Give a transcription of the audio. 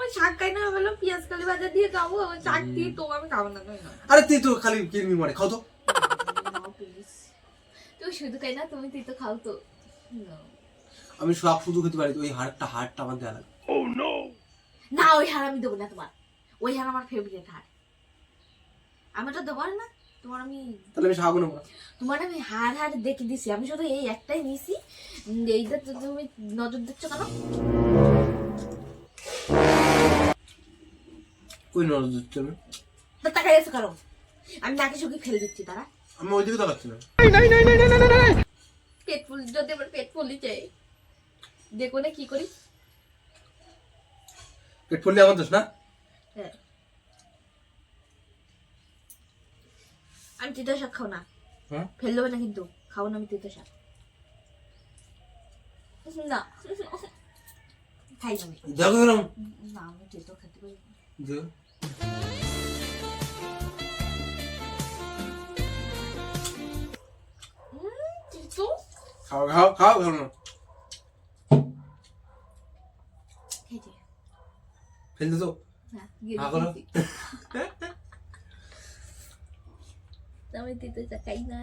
আমার শাক খাই না বললাম পেঁয়াজ কালি ভাজা দিয়ে খাব শাক দিয়ে তো আমি খাব না আরে তুই তো খালি কিরমি মারে খাও তো। তুমি শুধু খাই না তুমি তুই তো খাও তো। আমি সব শুধু খেতে পারি ওই হাড়টা হাড়টা আমার দেওয়া লাগে না ওই হার আমি দেবো না তোমার। ওই হার আমার ফেভারিট হার আমি তো দেবো না তোমার আমি তাহলে আমি না। তোমার আমি হার হার দেখে দিছি। আমি শুধু এই একটাই নিছি। এইটা তো তুমি নজর দিচ্ছ কেন? ওই নজর দিচ্ছি আমি তা তাকাই গেছো কারণ আমি নাকি চোখে ফেলে দিচ্ছি তারা আমি ওই দিকে তাকাচ্ছি না। পেট ফুল যদি আমার পেট ফুলি চাই। দেখো না কি করি। পেট ফুললে আমার দোষ না? হ্যাঁ। আমি তিতো শাক খাও না। হ্যাঁ? ফেল দেবে না কিন্তু। খাও না আমি তিতো শাক। না। খাই না দেখো না আমি তিতো খেতে পারি না। দেখো। উম, তিতো খাও খাও খাও খাও না খেতে ফেলতে তো না